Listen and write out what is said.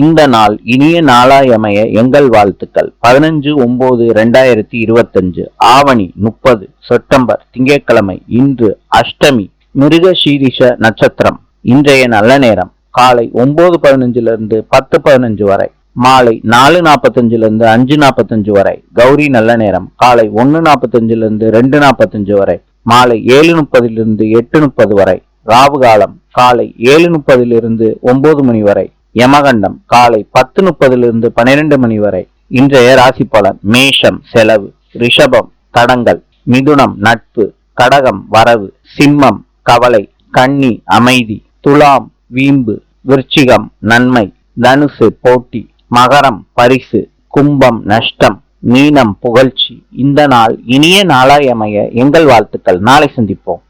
இந்த நாள் இனிய நாளாயமைய எங்கள் வாழ்த்துக்கள். பதினஞ்சு ஒன்பது ரெண்டாயிரத்தி இருபத்தஞ்சு ஆவணி முப்பது செப்டம்பர் திங்கட்கிழமை இன்று அஷ்டமி மிருகசீரிஷ நட்சத்திரம். இன்றைய நல்ல நேரம் காலை ஒன்பது பதினஞ்சுல இருந்து பத்து பதினஞ்சு வரை மாலை நாலு நாற்பத்தஞ்சுல இருந்து அஞ்சு நாற்பத்தஞ்சு வரை கௌரி நல்ல நேரம் காலை ஒன்று நாற்பத்தஞ்சுல இருந்து ரெண்டு நாற்பத்தஞ்சு வரை மாலை ஏழு முப்பதிலிருந்து எட்டு முப்பது வரை ராவு காலம் காலை ஏழு முப்பதிலிருந்து ஒன்பது மணி வரை யமகண்டம் காலை பத்து முப்பதிலிருந்து பன்னிரண்டு மணி வரை. இன்றைய ராசி பலன் மேஷம் செலவு ரிஷபம் தடங்கள் மிதுனம் நட்பு கடகம் வரவு சிம்மம் கவலை கன்னி அமைதி துலாம் வீம்பு விருச்சிகம் நன்மை தனுசு போட்டி மகரம் பரிசு கும்பம் நஷ்டம் மீனம் புகழ்ச்சி. இந்த நாள் இனிய நாளாய் அமைய எங்கள் வாழ்த்துக்கள். நாளை சந்திப்போம்.